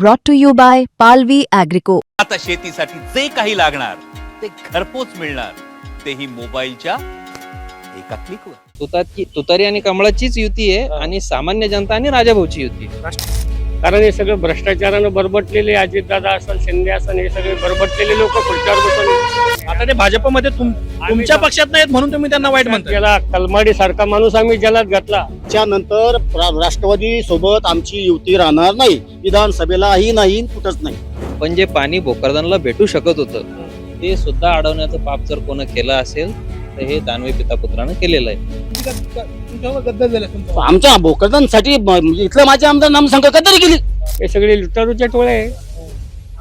brought to you by Palvi Agrico. आता शेतीसाठी जे काही लागणार ते घरपोच मिळणार तेही मोबाईलच्या एका क्लिकवर तुताची तुतारी आणि कमळाचीच युती आहे आणि सामान्य जनता आणि राजाभाऊची युती आहे. कारण हे सगळं भ्रष्टाचारानं बरबटलेले अजितदादा असेल शिंदे असेल हे सगळे बरबटलेले लोक खुर्च्यावर बसून आता ते भाजपमध्ये तुम- तुमच्या पक्षात नाहीत म्हणून तुम्ही त्यांना वाईट म्हणता त्याला कलमाडी सारखा माणूस आम्ही जलात घातला. त्यानंतर राष्ट्रवादी सोबत आमची युती राहणार नाही विधानसभेलाही नाही कुठंच नाही. पण जे पाणी भोकरदनला भेटू शकत होतं ते सुद्धा अडवण्याचं पाप जर कोण केलं असेल तर हे दानवे पिता पुत्रानं केलेलं आहे. आमच्या भोकरदांसाठी इथलं माझे आमदार नामसंख्या कधी केली. हे सगळे लुटारूचे टोळे आहे.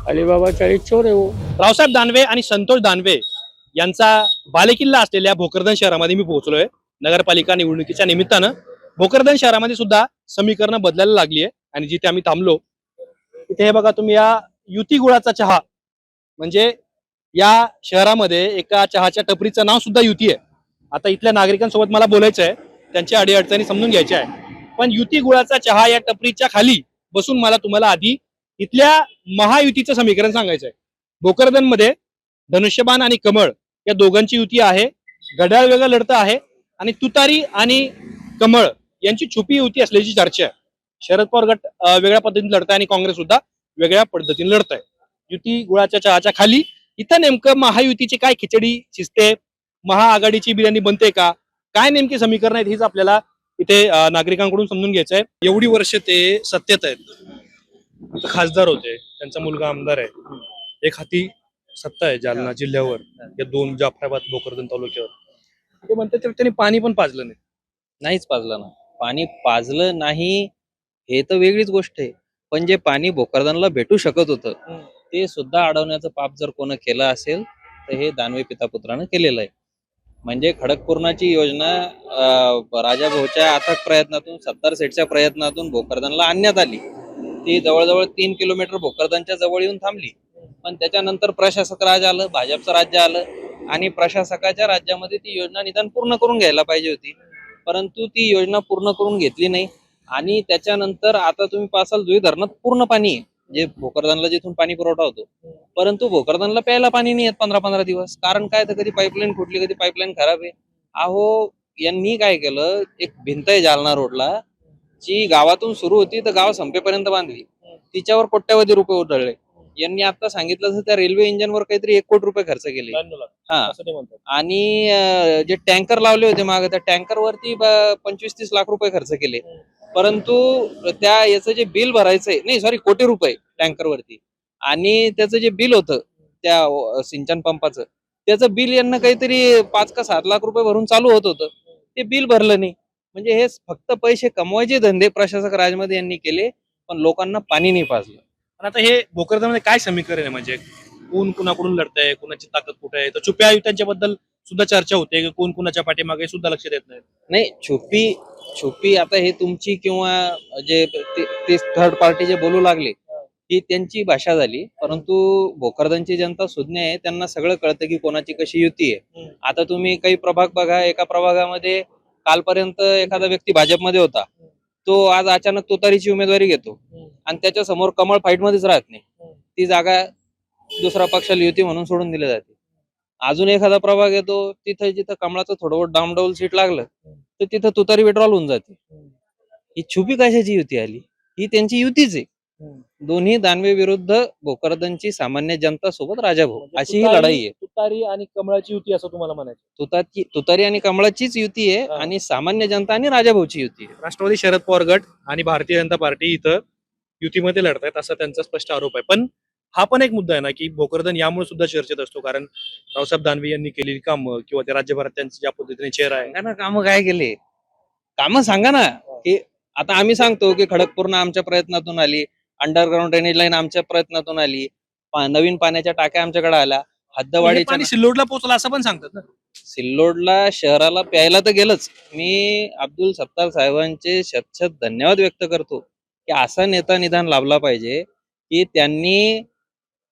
अलिबाबा चाळीस चोर आहे हो. रावसाहेब दानवे आणि संतोष दानवे यांचा बालेकिल्ला असलेल्या भोकरदन शहरामध्ये मी पोहोचलोय. नगरपालिका निवडणुकीच्या निमित्तानं. भोकरदन शहरामध्ये सुद्धा समीकरणं बदलायला लागली आहे आणि जिथे आम्ही थांबलो तिथे हे बघा तुम्ही या युती गुळाचा चहा म्हणजे या शहरामध्ये एका चहाच्या टपरीचं नाव सुद्धा युती आहे. आता इथल्या नागरिकांसोबत मला बोलायचं आहे त्यांच्या अडीअडचणी समजून घ्यायच्या आहे पण युती गुळाचा चहा या टपरीच्या खाली बसून मला तुम्हाला आधी इथल्या महायुतीचं समीकरण सांगायचं आहे. भोकरदनमध्ये धनुष्यबाण आणि कमळ या दोघांची युती आहे. घड्याळ वेगळं लढतं आहे आणि तुतारी आणि कमळ यांची छुपी युती असल्याची चर्चा आहे. शरद पवार गट वेगळ्या पद्धतीने लढत आहे आणि काँग्रेस सुद्धा वेगळ्या पद्धतीने लढत आहे युती गुळाच्या चहाच्या खाली इथं नेमकं महायुतीची काय खिचडी शिजते महाआघाडीची बिर्याणी बनते का? काय नेमकी समीकरण आहेत हीच आपल्याला इथे नागरिकांकडून समजून घ्यायचं आहे एवढी वर्ष ते सत्तेत आहेत. खासदार होते त्यांचा मुलगा आमदार आहे. एक हाती सत्ता आहे जालना जिल्ह्यावर या दोन जाफराबाद भोकरदन तालुक्यावर. ते म्हणतात त्यांनी पाणी पण पाजलं नाही. नाहीच पाजलं ना. पाणी पाजलं नाही हे तर वेगळीच गोष्ट आहे. पण जे पाणी भोकरदनला भेटू शकत होतं ते सुद्धा अडवण्याचं पाप जर कोण केलं असेल तर हे दानवे पिता पुत्रानं केलेलं आहे. म्हणजे खडकपूर्णाची योजना राजाभाऊच्या अथक प्रयत्नातून सत्तार सेटच्या प्रयत्नातून भोकरदनला आणण्यात आली. ती जवळजवळ तीन किलोमीटर भोकरदनच्या जवळ येऊन थांबली. पण त्याच्यानंतर प्रशासक राज आलं भाजपचं राज्य आलं आणि प्रशासकाच्या राज्यामध्ये ती योजना निदान पूर्ण करून घ्यायला पाहिजे होती. परंतु ती योजना पूर्ण करून घेतली नाही आणि त्याच्यानंतर आता तुम्ही पासाल जुई धरणात पूर्ण पाणी आहे जे भोकरदनला जिथून पाणी पुरवठा होतो. परंतु भोकरदनला प्यायला पाणी नाही येत पंधरा पंधरा दिवस. कारण काय तर कधी पाईपलाईन फुटली कधी पाईपलाईन खराब आहे. अहो यांनी काय केलं? एक भिंत आहे जालना रोडला. जी गावातून सुरू होती तर गाव संपेपर्यंत बांधली. तिच्यावर कोट्यावधी रुपये उधळले. यांनी आता सांगितलं तर त्या रेल्वे इंजिनवर काहीतरी एक कोटी रुपये खर्च केले. हा. आणि जे टँकर लावले होते मागे त्या टँकर वरती पंचवीस तीस लाख रुपये खर्च केले. परंतु त्या याचं जे बिल भरायचंय नाही सॉरी कोटी रुपये टँकर वरती आणि त्याचं जे बिल होतं त्या सिंचन पंपाचं त्याचं बिल यांना काहीतरी पाच का सात लाख रुपये भरून चालू होत होतं. ते बिल भरलं नाही. म्हणजे हे फक्त पैसे कमवायचे धंदे प्रशासक राजमध्ये यांनी केले पण लोकांना पाणी नाही पाजलं. पण आता हे भोकरदनमध्ये काय समीकरण आहे? म्हणजे कोण कुणाकडून लढतंय कुणाची ताकद कुठे आहे? तर छुप्या आयुक्तांच्या बद्दल सुद्धा चर्चा होते की कोण कुणाच्या पाठीमागे सुद्धा लक्ष देत नाही नाही छुपी छुपी आता हे तुमची किंवा जे ते- थर्ड पार्टी जे बोलू लागले ही त्यांची भाषा झाली. परंतु भोकरदनची जनता सुज्ञ आहे त्यांना सगळं कळतं की कोणाची कशी युती आहे. आता तुम्ही काही प्रभाग बघा एका प्रभागामध्ये कालपर्यंत एखादा व्यक्ती भाजपमध्ये होता. तो आज अचानक तुतारीची उमेदवारी घेतो. आणि त्याच्यासमोर कमळ फाईट मध्येच राहत नाही. ती जागा दुसरा पक्षाला युती म्हणून सोडून दिली जाते. अजून एखादा प्रभाग येतो तिथं जिथं कमळाचं थोडं डाऊन सीट लागलं तर तिथं तुतारी विड्रॉल होऊन जाते. ही छुपी कशाची युती आली? ही त्यांची युतीच आहे. दोन्ही दानवे विरुद्ध भोकरदनची सामान्य जनता सोबत राजाभाऊ अशी ही लढाई आहे. तुतारी आणि कमळाची युती असं तुम्हाला म्हणायचं तुतारी तुतारी आणि कमळाचीच युती आहे हा. आणि सामान्य जनता आणि राजाभाऊची युती आहे. राष्ट्रवादी शरद पवार गट आणि भारतीय जनता पार्टी इथं युतीमध्ये लढतायत असा त्यांचा स्पष्ट आरोप आहे. पण हा पण एक मुद्दा आहे ना की भोकरदन यामुळे सुद्धा चर्चेत असतो. कारण रावसाहेब दानवे यांनी केलेली कामं किंवा ते राज्यभरात त्यांचं ज्या पद्धतीने चेहरा आहे. सांगा ना काम काय केले? काम सांगा ना की आता आम्ही सांगतो की खडकपूर्ण आमच्या प्रयत्नातून आली अंडरग्राऊंड ड्रेनेज लाईन आमच्या प्रयत्नातून आली पा- नवीन पाण्याच्या टाक्या आमच्याकडे आल्या हे हद्दवाढीच्या पाणी सिल्लोडला पोहोचला असं पण सांगतात ना. सिल्लोडला शहराला प्यायला तर गेलंच. मी अब्दुल सत्तार साहेबांचे शतशत धन्यवाद व्यक्त करतो की असा नेता निदान लाभला पाहिजे की त्यांनी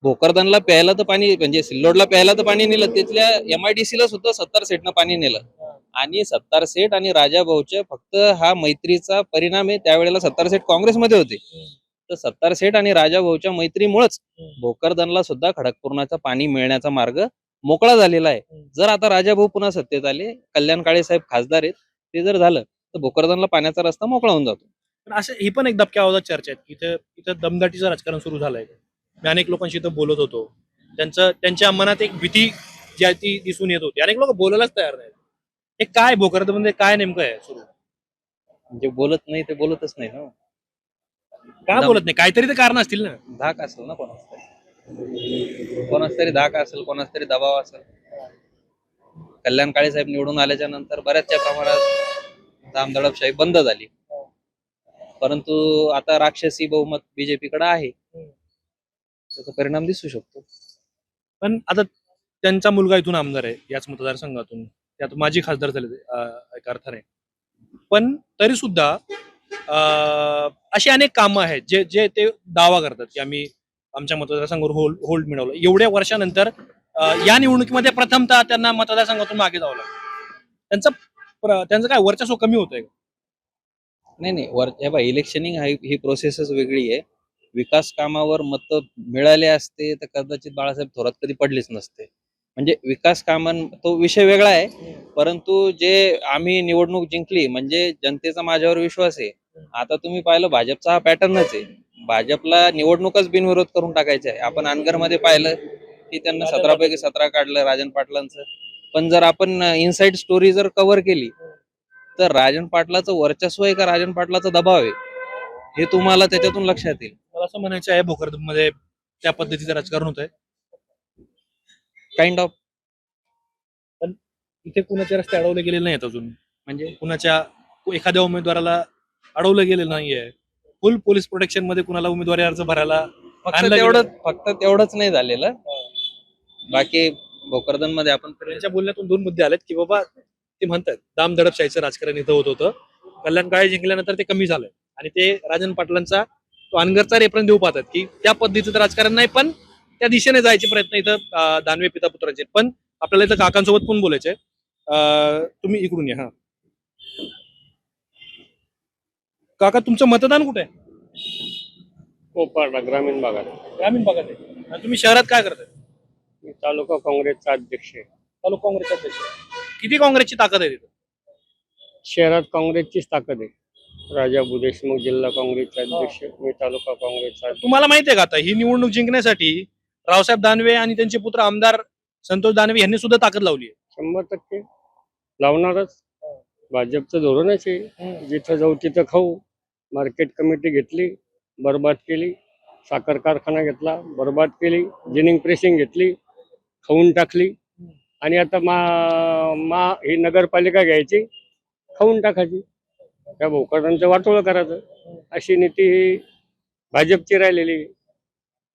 भोकरदनला प्यायला तर पाणी म्हणजे सिल्लोडला प्यायला तर पाणी नेलं तिथल्या एमआयडीसी ला सुद्धा सत्तार सेटनं पाणी नेलं. आणि सत्तार सेट आणि राजा भाऊचे फक्त हा मैत्रीचा परिणाम आहे त्यावेळेला सत्तार सेट काँग्रेसमध्ये होते. तर सत्तार सेठ आणि राजा भाऊच्या मैत्रीमुळेच भोकरदनला सुद्धा खडकपूर्णाचं पाणी मिळण्याचा मार्ग मोकळा झालेला आहे. जर आता राजा भाऊ पुन्हा सत्तेत आले कल्याण काळे साहेब खासदार आहेत ते जर झालं तर भोकरदनला पाण्याचा रस्ता मोकळा होऊन जातो. पण असं ही पण एक दबक्या आवाजात चर्चा आहेत की इथं इथं दमदाटीचं राजकारण सुरू झालंय. मी अनेक लोकांशी इथं बोलत होतो. त्यांचं त्यांच्या मनात एक भीती जी आहे ती दिसून येत होती. अनेक लोक बोलायलाच तयार नाहीत. हे काय भोकरदनमध्ये काय नेमकं आहे? सुरू. म्हणजे बोलत नाही ते बोलतच नाही ना. का बोलत नाही? काहीतरी तर कारण असतील ना. धाक असेल ना कोणाच तरी. कोणाच तरी धाक असेल कोणाच तरी दबाव असेल. कल्याण काळे साहेब निवडून आल्याच्यानंतर बऱ्याचशा प्रमाणात धामधडपशाही बंद झाली. परंतु आता राक्षसी बहुमत बीजेपी कडे आहे. त्याचा परिणाम दिसू शकतो. पण आता त्यांचा मुलगा इथून आमदार आहे याच मतदारसंघातून. त्यात माजी खासदार झाले एका अर्थाने. पण तरी सुद्धा अशी अनेक कामं आहेत जे जे ते दावा करतात की आम्ही आमच्या मतदारसंघावर होल्ड होल्ड मिळवलं. एवढ्या वर्षानंतर या निवडणुकीमध्ये प्रथमतः त्यांना मतदारसंघातून मागे जावं लागलं. त्यांचं त्यांचं काय वर्चस्व कमी होतंय का? नाही नाही वर हे बघा इलेक्शनिंग ही प्रोसेसच वेगळी आहे. विकास कामावर मत मिळाले असते तर कदाचित बाळासाहेब थोरात कधी पडलेच नसते. म्हणजे विकास कामान तो विषय वेगळा आहे परंतु जे आम्ही निवडणूक जिंकली म्हणजे जनतेचा माझ्यावर विश्वास आहे. आता तुम्ही पाहिलं भाजपचा हा पॅटर्नच आहे. भाजपला निवडणूकच बिनविरोध करून टाकायचे आहे. आपण अनगरमध्ये पाहिलं की त्यांना सतरा पैकी सतरा काढलं राजन पाटलांचं. पण जर आपण इनसाइड स्टोरी जर कव्हर केली तर राजन पाटलाचं वर्चस्व आहे का राजन पाटलाचा दबाव आहे? हे तुम्हाला त्याच्यातून लक्षात येईल. असं म्हणायचं आहे भोकरदनमध्ये त्या पद्धतीचं राजकारण होत आहे काइंड ऑफ इथे कुणाचे रस्ते अडवले गेलेले नाहीत अजून. म्हणजे कुणाच्या एखाद्या उमेदवाराला अडवलं गेलेलं नाहीये. फुल पोलीस प्रोटेक्शनमध्ये कुणाला उमेदवारी अर्ज भरायला फक्त आणलं तेवढंच फक्त तेवढंच नाही झालेलं. बाकी भोकरदनमध्ये आपण. त्यांच्या बोलण्यातून दोन मुद्दे आलेत की बाबा ते म्हणतात दाम दडपशाहीचं राजकारण इथं होत होतं. कल्याण काळे जिंकल्यानंतर ते कमी झालंय. आणि ते राजन पाटलांचा तो अनगरचा रेफरन्स देऊ पाहतात की त्या पद्धतीचं राजकारण नाही पण त्या दिशेने जायचे प्रयत्न इथं दानवे पिता पुत्रांचे. पण आपल्याला इथं काकांसोबत पण बोलायचंय? तुम्ही इकडून या हा. काका तुमचं मतदान कुठे आहे? ग्रामीण भागात. ग्रामीण भागात आहे. आणि तुम्ही शहरात काय करताय? मी तालुका काँग्रेसचा अध्यक्ष आहे. तालुका काँग्रेसचे अध्यक्ष. किती काँग्रेसची ताकद आहे तिथं? शहरात काँग्रेसचीच ताकद आहे. राजा देशमुख जिल्हा काँग्रेसचे अध्यक्ष मी तालुका काँग्रेसचा अध्यक्ष. तुम्हाला माहिती आहे का आता? ही निवडणूक जिंकण्यासाठी रावसाहेब दानवे आणि त्यांचे पुत्र आमदार संतोष दानवे यांनी सुद्धा ताकद लावली आहे. शंभर टक्के. लावणारच. भाजपचं धोरणच आहे. जिथं जाऊ तिथं खाऊ. मार्केट कमिटी घेतली बरबाद केली. साखर कारखाना घेतला बरबाद केली. जिनिंग प्रेसिंग घेतली. खाऊन टाकली. आणि आता मा मा ही नगरपालिका घ्यायची. खाऊन टाकायची. त्या भोकरांचं वाटोळं करायचं. अशी नीती ही भाजपची राहिलेली.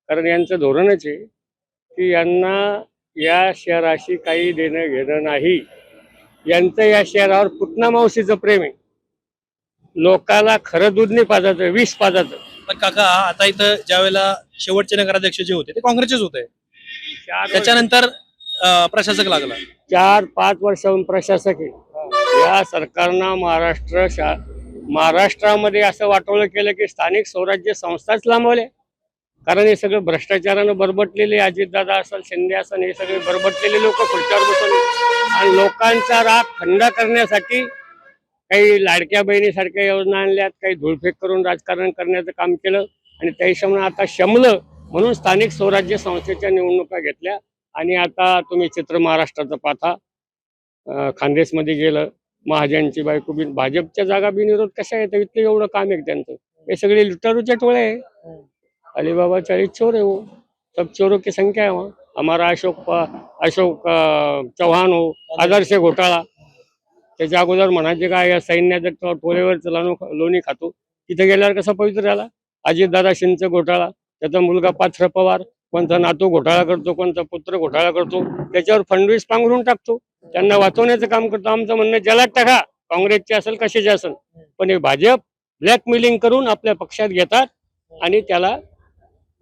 कारण यांचं धोरणच आहे की यांना या शहराशी काही देणं घेणं नाही. यांचं या शहरावर पुतना मावशीचं प्रेम आहे. लोकाला खरं दूध नाही पाजायचं विष पाजायचं. पण काका आता इथं ज्या वेळेला शेवटचे नगराध्यक्ष जे होते ते काँग्रेसचेच होते. त्याच्यानंतर प्रशासक लागला. चार पाच वर्षाहून प्रशासक आहे. या सरकारनं महाराष्ट्र शा महाराष्ट्रामध्ये असं वाटवलं केलं की स्थानिक स्वराज्य संस्थाच लांबवल्या कारण हे सगळं भ्रष्टाचारानं बरबटलेले अजितदादा असेल शिंदे असेल हे सगळे बरबटलेले लोक खुर्च्यावर बसवले आणि लोकांचा राग थंड करण्यासाठी काही लाडक्या बहिणीसारख्या योजना आणल्यात काही धुळफेक करून राजकारण करण्याचं काम केलं आणि त्या हिशोबाने आता शमलं म्हणून स्थानिक स्वराज्य संस्थेच्या निवडणुका घेतल्या. आणि आता तुम्ही चित्र महाराष्ट्राचं पाहता. खानदेशमध्ये गेलं. महाजनची बायको बिन भाजपच्या जागा बिनविरोध कशा येतं इथलं एवढं काम आहे त्यांचं? हे सगळे लुटारूचे टोळे आहे. अलीबाबा चाळीस चोर आहे वो सब चोरों की संख्या है. वहाँ हो. हमारा अशोक अशोक चव्हाण हो आदर्श घोटाळा. त्याच्या अगोदर म्हणायचे काय या सैन्याच्या तो टोळेवर लोणी खातो. तिथे गेल्यावर कसा पवित्र झाला? अजितदादा शिंदचा घोटाळा. त्याचा मुलगा पाथर पवार. कोणता नातू घोटाळा करतो कोणता पुत्र घोटाळा करतो त्याच्यावर फडणवीस पांघरून टाकतो. त्यांना वाचवण्याचं काम करतो. आमचं म्हणणं जलात टाका. काँग्रेसचे असेल कशाचे असेल. पण हे भाजप ब्लॅकमेलिंग करून आपल्या पक्षात घेतात आणि त्याला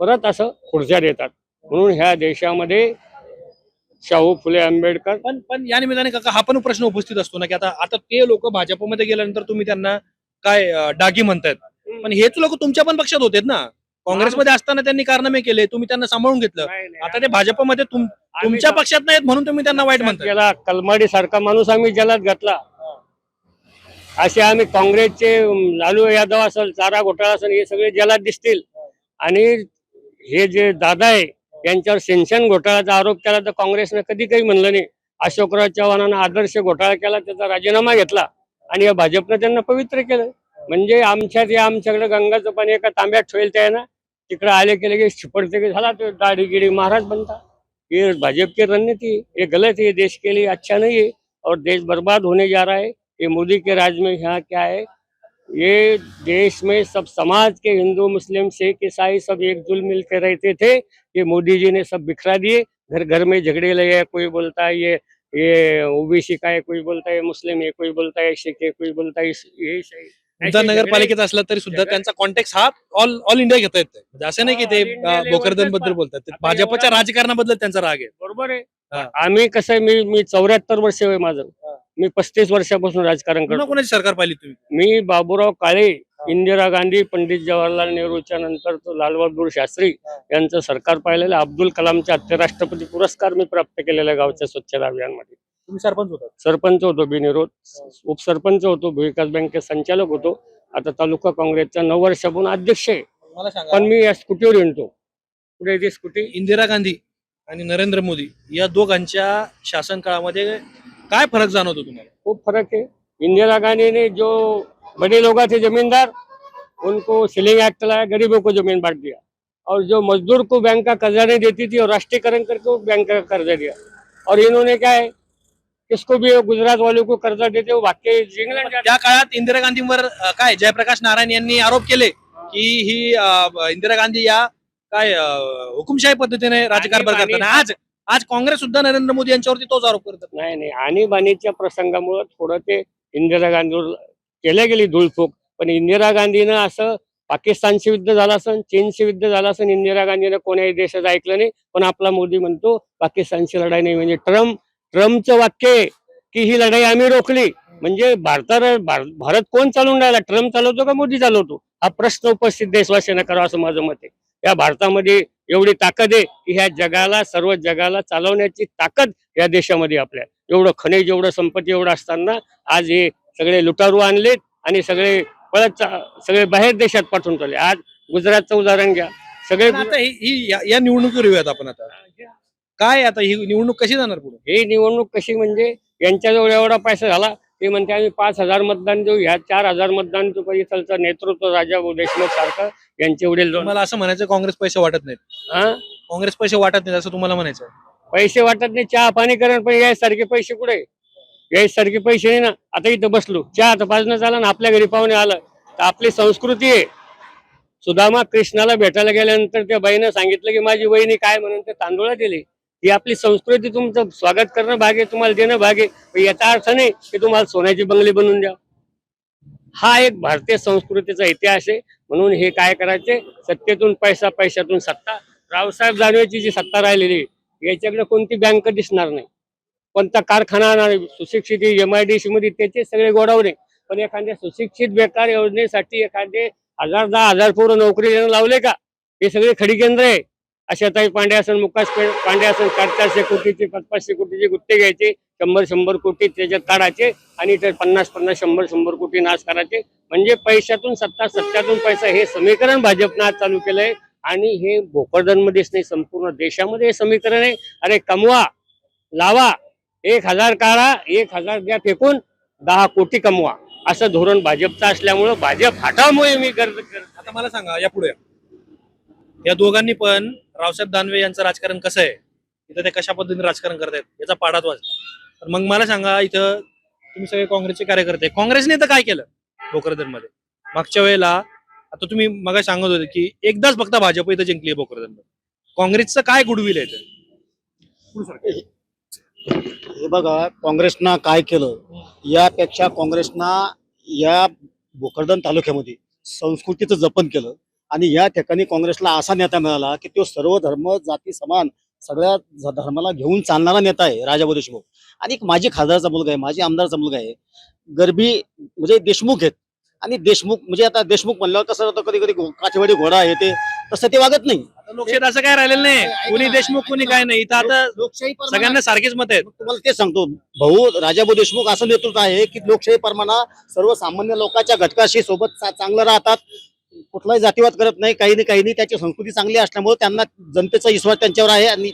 परत असं खुर्च्या देतात. म्हणून ह्या देशामध्ये शाहू फुले आंबेडकर. पण पण या निमित्ताने काका हा पण प्रश्न उपस्थित असतो ना की आता आता ते लोक भाजपमध्ये गेल्यानंतर तुम्ही त्यांना काय डागी म्हणतायत. पण हेच लोक तुमच्या पण पक्षात होते ना. काँग्रेसमध्ये असताना त्यांनी कारनामे केले तुम्ही त्यांना सांभाळून घेतलं. आता ते भाजपमध्ये तुम- तुमच्या पक्षात नाहीत म्हणून तुम्ही त्यांना वाईट म्हणता गेला कलमाडी सारखा माणूस आम्ही जलात घातला. असे आम्ही काँग्रेसचे अं, लालू यादव असेल चारा घोटाळा असेल हे सगळे जलात दिसतील. आणि हे जे दादा आहे यांच्यावर सेन्शन घोटाळ्याचा आरोप केला तर काँग्रेसनं कधी काही म्हणलं नाही. अशोकराव चव्हाणानं आदर्श घोटाळा केला त्याचा राजीनामा घेतला. आणि या भाजपनं त्यांना पवित्र केलं. म्हणजे आमच्यात या आमच्याकडे गंगाचं पाणी एका तांब्यात ठेवेल त्या ना तिकडे आले की छिपडते की झाला तो दाढी गिडी महाराज बनता। ये भाजपा की रणनीति, ये गलत है, ये देश के लिए अच्छा नहीं है और देश बर्बाद होने जा रहा है। ये मोदी के राज में यहाँ क्या है? ये देश में सब समाज के हिंदू, मुस्लिम, सिख, ईसाई सब एकजुल मिलकर रहते थे। ये मोदी जी ने सब बिखरा दिए। घर घर में झगड़े लगे कोई बोलता है ये ये ओबीसी का है, कोई बोलता है मुस्लिम है, कोई बोलता है सिख है, कोई बोलता है इस- ये सही। ऐसे नगरपालिकेचा असला तरी सुद्धा त्यांचा कॉन्टॅक्ट हा ऑल ऑल इंडिया घेता येत म्हणजे असं नाही की ते भोकरदनबद्दल बोलतात. भाजपच्या राजकारणाबद्दल त्यांचा राग आहे. बरोबर आहे. आम्ही कसं आहे मी मी चौऱ्याहत्तर वर्ष आहे माझं. मी पस्तीस वर्षापासून राजकारण करतो. कोणाची सरकार पाहिली तुम्ही? मी बाबूराव काळे इंदिरा गांधी पंडित जवाहरलाल नेहरूच्या नंतर तो लालबहादूर शास्त्री यांचं सरकार पाहिलेलं अब्दुल कलामचे आंतरराष्ट्रपती पुरस्कार मी प्राप्त केलेला गावच्या स्वच्छता अभियानमध्ये. तुम्ही सरपंच होता सरपंच होतो बिनविरोध. उपसरपंच होतो भूविकास बँकेत संचालक होतो. आता तालुका काँग्रेसचा नऊ वर्षापून अध्यक्ष आहे. मला सांगा. पण मी या स्कूटीवर येतो पुढे ती स्कूटी? इंदिरा गांधी आणि नरेंद्र मोदी या दोघांच्या शासन काळामध्ये काय फरक जाणवतो तुम्हाला? खूप फर्क है इंदिरा गांधी ने जो बड़े लोग थे जमींदार उनको सीलिंग एक्ट लाया गरीबों को जमीन बांट दिया. और जो मजदूर को बैंक का कर्जा नहीं देती थी और राष्ट्रीयकरण करके वो बैंक का कर्जा दिया. और इन्होंने क्या है किसको भी गुजरात वालों को कर्जा देते वो भाग के इंग्लैंड त्या काळात इंदिरा गांधींवर अं, काय जयप्रकाश नारायण यांनी आरोप केले की ही अं, इंदिरा गांधी या काय अं, हुकुमशाही पद्धतीने राजकारभार आणि- करताना आज आज काँग्रेस सुद्धा नरेंद्र मोदी यांच्यावरती तोच आरोप करतात. नाही नाही. आणीबाणीच्या प्रसंगामुळे थोडं ते इंदिरा गांधीवर केल्या गेली धुळफूक. पण इंदिरा गांधीनं असं पाकिस्तानशी युद्ध झालं असन चीनशी युद्ध झालं असन इंदिरा गांधीनं कोण्याही देशाचं ऐकलं नाही. पण आपला मोदी म्हणतो पाकिस्तानची लढाई नाही म्हणजे ट्रम्प ट्रम्पचं वाक्य आहे की ही लढाई आम्ही रोखली. म्हणजे भारताला भार- भारत कोण चालवून राहिला? ट्रम्प चालवतो का मोदी चालवतो? हा प्रश्न उपस्थित देशवासियांना करावा असं माझं मत आहे. या भारतामध्ये एवढी ताकद आहे की ह्या जगाला सर्व जगाला चालवण्याची ताकद या देशामध्ये आपल्या. एवढं खनिज एवढं संपत्ती एवढं असताना आज हे सगळे लुटारू आणलेत आणि सगळे पळत चा- सगळे बाहेर देशात पाठवून चालले आज गुजरातचं उदाहरण घ्या. सगळे आता ही- या- या निवडणुकीवर येऊयात आपण आता. काय आता ही निवडणूक कशी जाणार पुढे? ही निवडणूक कशी म्हणजे यांच्याजवळ एवढा पैसा झाला ते म्हणते आम्ही पाच हजार मतदान देऊ ह्या चार हजार मतदान इथलचं नेतृत्व राजा देशमुख सारखं यांचे वडील तुम्हाला असं म्हणायचं काँग्रेस पैसे वाटत नाहीत. हा? काँग्रेस पैसे वाटत नाहीत असं तुम्हाला म्हणायचं पैसे वाटत नाही चहा पाणी करण पण यासारखे पैसे कुठे? यासारखे पैसे नाही ना. आता इथं बसलो चहा तर पाजणं झालं ना आपल्या घरी पाहुणे आलं. तर आपली संस्कृती आहे. सुदामा कृष्णाला भेटायला गेल्यानंतर त्या बाईनं सांगितलं की माझी वहिनी काय म्हणून ते तांदूळ दिली. ही आपली संस्कृती तुमचं स्वागत करणं भाग आहे तुम्हाला देणं भाग आहे. याचा अर्थ नाही की तुम्हाला सोन्याची बंगली बनवून द्या हा एक भारतीय संस्कृतीचा इतिहास आहे. म्हणून हे काय करायचे? सत्तेतून पैसा पैशातून सत्ता. रावसाहेब दानवेची जी सत्ता राहिलेली आहे, याच्याकडे कोणती बँक दिसणार नाही. कोणता कारखाना सुशिक्षित एम आय डी सी मध्ये त्याचे सगळे गोडावणे पण एखाद्या सुशिक्षित बेकार योजनेसाठी एखादे हजार दहा हजार पूर्व नोकरी देणं लावले का? हे सगळे खडी केंद्र आहे. आशाताई पांडे असन मुकाश पांडे असन चार चारशे कोटीची पाच पाचशे कोटीचे गुत्ते घ्यायचे शंभर शंभर कोटी त्याच्यात काढायचे आणि ते पन्नास पन्नास शंभर शंभर कोटी नाश करायचे. म्हणजे पैशातून सत्ता सत्यातून पैसा हे समीकरण भाजपनं आज चालू केलंय. आणि हे भोकरदनमध्येच नाही संपूर्ण देशामध्ये हे समीकरण आहे. अरे कमवा लावा एक हजार काढा एक हजार द्या फेकून दहा कोटी कमवा. असं धोरण भाजपचं असल्यामुळं भाजप हटामुळे मी गर्द आता मला सांगा या पुढे. या दोघांनी पण रावसाहेब दानवे यांचं राजकारण कसं आहे? इथं ते कशा पद्धतीने राजकारण करतायत याचा पाडात वाजला. तर मग मला सांगा इथं तुम्ही सगळे काँग्रेसचे कार्यकर्ते काँग्रेसने तर काय केलं भोकरदनमध्ये मागच्या वेळेला आता तुम्ही मग सांगत होते की एकदाच फक्त भाजप इथं जिंकली भोकरदनमध्ये. काँग्रेसचं काय गुडविल आहे इथं? हे बघा काँग्रेसनं काय केलं? यापेक्षा काँग्रेसनं या भोकरदन तालुक्यामध्ये संस्कृतीचं जपन केलं. आणि या ठिकाणी काँग्रेसला असा नेता मिळाला की तो सर्व धर्म जाती समान सगळ्या धर्माला घेऊन चालणारा नेता आहे राजाभाऊ देशमुख आणि एक माझी खासदारचा मुलगा आहे माझी आमदारचा मुलगा आहे. गरबी म्हणजे देशमुख आहेत. आणि देशमुख म्हणजे आता देशमुख म्हणल्यावर कसं होतं कधी कधी काठेवाडी घोडा आहे ते तसं ते वागत नाही. आता लोकशाहीत असं काय राहिलेलं नाही. कुणी देशमुख कुणी काय नाही. इथं आता लोकशाही सगळ्यांना सारखेच मत आहेत. तुम्हाला तेच सांगतो. भाऊ राजाभाऊ देशमुख असं नेतृत्व आहे की लोकशाही परमाना सर्वसामान्य लोकांच्या घटकाशी सोबत चांगलं राहतात. कुठलाही जातीवाद करत नाही काही नाही काही नाही. त्याची संस्कृती चांगली असल्यामुळे त्यांना जनतेचा विश्वास त्यांच्यावर आहे आणि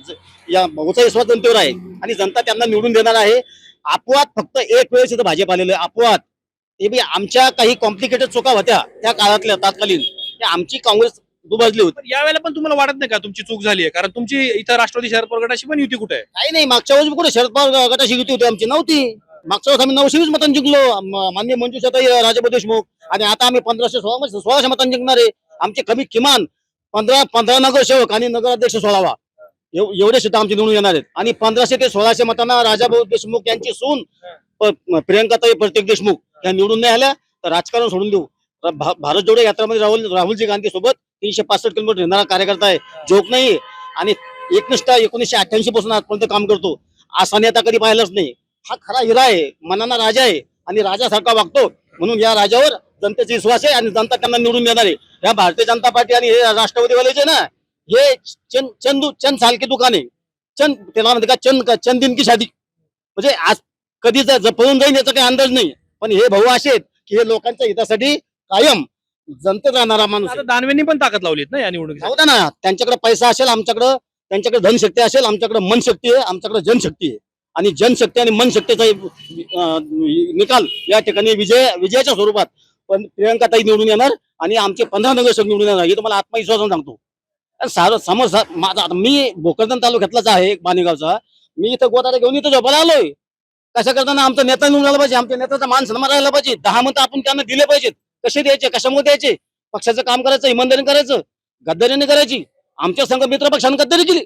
या भाऊचा विश्वास जनतेवर आहे. आणि जनता त्यांना निवडून देणार आहे. अपवाद फक्त एक वेळेस इथं भाजप आलेलं आहे. अपवाद. ते बी आमच्या काही कॉम्प्लिकेटेड चुका होत्या त्या काळातल्या तात्कालीन. आमची काँग्रेस दुभाजली होती. यावेळेला पण तुम्हाला वाटत नाही का तुमची चूक झाली आहे? कारण तुमची इथं राष्ट्रवादी शरद पवार गटाशी पण युती कुठे आहे? काही नाही. मागच्या वेळेस कुठे शरद पवार गटाशी युती होती आमची? नव्हती. मागच्या वेळेस आम्ही नऊशे वीस मतांनी जिंकलो. म- माननीय मंजुषाताई राजाभाऊ देशमुख. आणि आता आम्ही पंधराशे सोळा म्हणजे सोळाशे मतांनी जिंकणार आहे. आमचे कमी किमान पंधरा पंधरा नगरसेवक आणि नगराध्यक्ष सोळावा. एवढे सुद्धा आमचे निवडून येणार आहेत. आणि पंधराशे ते सोळाशे मतांना राजाभाऊ देशमुख यांची सून प्रियंकाताई प्रत्येक देशमुख या निवडून नाही आल्या. तर राजकारण सोडून देऊ. भारत जोडो यात्रामध्ये राहुल राहुलजी गांधी सोबत तीनशे पासष्ट किलोमीटर येणारा कार्यकर्ता आहे. जोक नाही आणि एकनिष्ठ एकोणीसशे अठ्ठ्याऐंशी पासून आजपर्यंत काम करतो. असा नेता कधी पाहिलाच नाही. हा खरा हिरा आहे. मनाना राजा आहे. आणि राजासारखा वागतो. म्हणून या राजावर जनतेचा विश्वास आहे आणि जनता त्यांना निवडून देणार आहे. या भारतीय जनता पार्टी आणि हे राष्ट्रवादीवाले ना हे चंद चंदू चंद साल की दुकान आहे. चंद त्याला म्हणते का चंद चंद दिन की शादी. म्हणजे आज कधी ज- ज- पळून जाईन याचा काही अंदाज नाही. पण हे भाऊ असे आहेत की हे लोकांच्या हितासाठी कायम जनतेत राहणारा माणूस दानवेंनी पण ताकद लावलीत ना या निवडणुकीत द्या ना. त्यांच्याकडे पैसा असेल आमच्याकडे त्यांच्याकडे धनशक्ती असेल आमच्याकडे मनशक्ती आहे आमच्याकडे जनशक्ती आहे. आणि जनशक्ती आणि मनशक्तीचा निकाल या ठिकाणी विजय विजयाच्या स्वरूपात. पण प्रियंकाताई निवडून येणार आणि आमचे पंधरा नगरसेवक निवडून येणार हे तुम्हाला आत्मविश्वासानं सांगतो. सारं समज माझा आता मी भोकरदन तालुक्यातलाच आहे बानेगावचा मी इथं गोताडा घेऊन इथं झोपायला आलोय. कशा करताना आमचा नेता निवडून आला पाहिजे आमच्या नेत्याचा मान सन्मान राहिला पाहिजे. दहा मतं आपण त्यांना दिले पाहिजेत. कसे द्यायचे कशामुळे द्यायचे? पक्षाचं काम करायचं इमानदारीने करायचं गद्दारीने करायची. आमच्या संघ मित्र पक्षाने गद्दारी केली.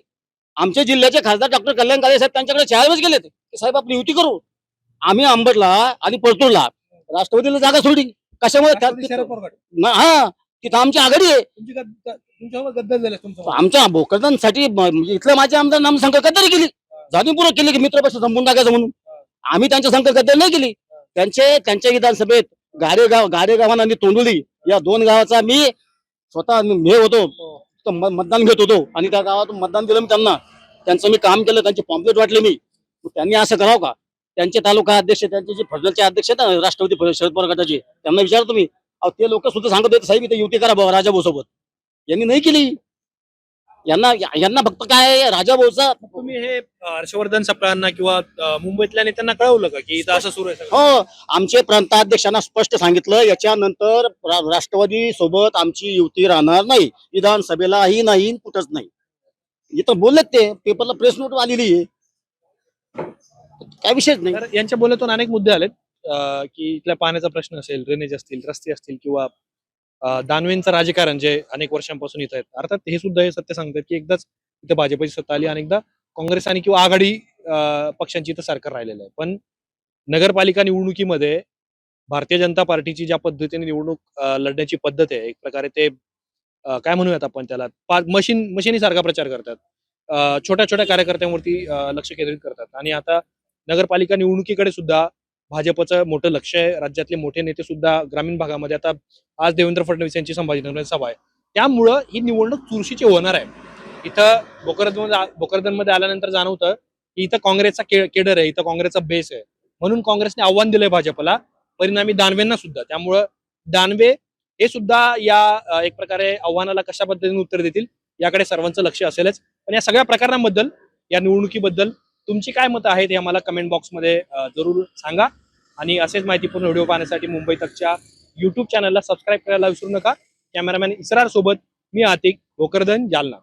आमच्या जिल्ह्याचे खासदार डॉक्टर कल्याण काळे साहेब त्यांच्याकडे चार वेळेस गेले की साहेब आपली युती करू. आम्ही अंबडला आणि परतूरला राष्ट्रवादीला जागा सोडली. कशामुळे? हा तिथं आमची आघाडी आहे. आमच्या भोकरदानसाठी इथलं माझे आमदार नाम संघ गद्दारी केली. जाणीवपूर्वक केली की मित्र पक्ष संपून टाकायचं म्हणून. आम्ही त्यांच्या संघ गद्दारी नाही केली. त्यांचे त्यांच्या विधानसभेत गाडेगाव गाडेगावान आणि तोंडुली या दोन गावाचा मी स्वतः हे होतो. म- मतदान घेत होतो आणि त्या गावातून मतदान दिलं मी त्यांना. त्यांचं मी काम केलं त्यांचे पॉम्पलेट वाटले मी. त्यांनी असं करावं का? त्यांचे तालुका अध्यक्ष त्यांचे जे फजलचे अध्यक्ष आहेत ना राष्ट्रवादी शरद पवार गटाचे त्यांना विचारतो मी. ते लोक सुद्धा सांगत होते साहेब इथे युती करा बाबा राजाभाऊ सोबत. यांनी नाही केली. यांना यांना फक्त काय राजाभाऊचा तुम्ही हे हर्षवर्धन सपळांना किंवा मुंबईतल्या नेत्यांना कळवलं का की इथं असं सुरू आहे सगळं? हो आमचे प्रांताध्यक्षांना स्पष्ट सांगितलं याच्यानंतर रा- राष्ट्रवादी सोबत आमची युती राहणार नाही विधानसभेलाही नाही कुठंच नाही. इथं बोललेत ते पेपरला प्रेस नोट आलेली आहे. काय विषयच नाही. तर यांच्या बोलण्यातून अनेक मुद्दे आलेत अं, की इथल्या पाण्याचा प्रश्न असेल ड्रेनेज असतील रस्ते असतील किंवा दानवेंचं राजकारण जे अनेक वर्षांपासून इथं आहेत. अर्थात हे सुद्धा हे सत्य सांगतात की एकदाच इथं भाजपची सत्ता आली आणि एकदा काँग्रेस आणि किंवा आघाडी पक्षांची इथं सरकार राहिलेलं आहे. पण नगरपालिका निवडणुकीमध्ये भारतीय जनता पार्टीची ज्या पद्धतीने निवडणूक लढण्याची पद्धत आहे एक प्रकारे ते काय म्हणूयात आपण त्याला? पा मशीन मशिनीसारखा प्रचार करतात. छोट्या छोट्या कार्यकर्त्यांवरती लक्ष केंद्रित करतात. आणि आता नगरपालिका निवडणुकीकडे सुद्धा भाजपचं मोठं लक्ष आहे. राज्यातले मोठे नेते सुद्धा ग्रामीण भागामध्ये आता आज देवेंद्र फडणवीस यांची संभाजीनगर सभा आहे. त्यामुळं ही निवडणूक चुरशीची होणार आहे. इथं बोकरदन बोकरदनमध्ये आल्यानंतर जाणवतं की इथं काँग्रेसचा के- केडर आहे. इथं काँग्रेसचा बेस आहे. म्हणून काँग्रेसने आव्हान दिलंय भाजपला. परिणामी दानवेंना सुद्धा. त्यामुळं दानवे हे सुद्धा या एक प्रकारे आव्हानाला कशा पद्धतीने उत्तर देतील याकडे सर्वांचं लक्ष असेलच. पण या सगळ्या प्रकरणांबद्दल या निवडणुकीबद्दल तुमची काय मतं आहेत हे आम्हाला कमेंट बॉक्समध्ये जरूर सांगा. आणि असेच माहितीपूर्ण व्हिडिओ पाहण्यासाठी मुंबई तकच्या युट्यूब चॅनलला सबस्क्राईब करायला विसरू नका. कॅमेरामॅन इसरार सोबत मी आतिक भोकरदन जालना.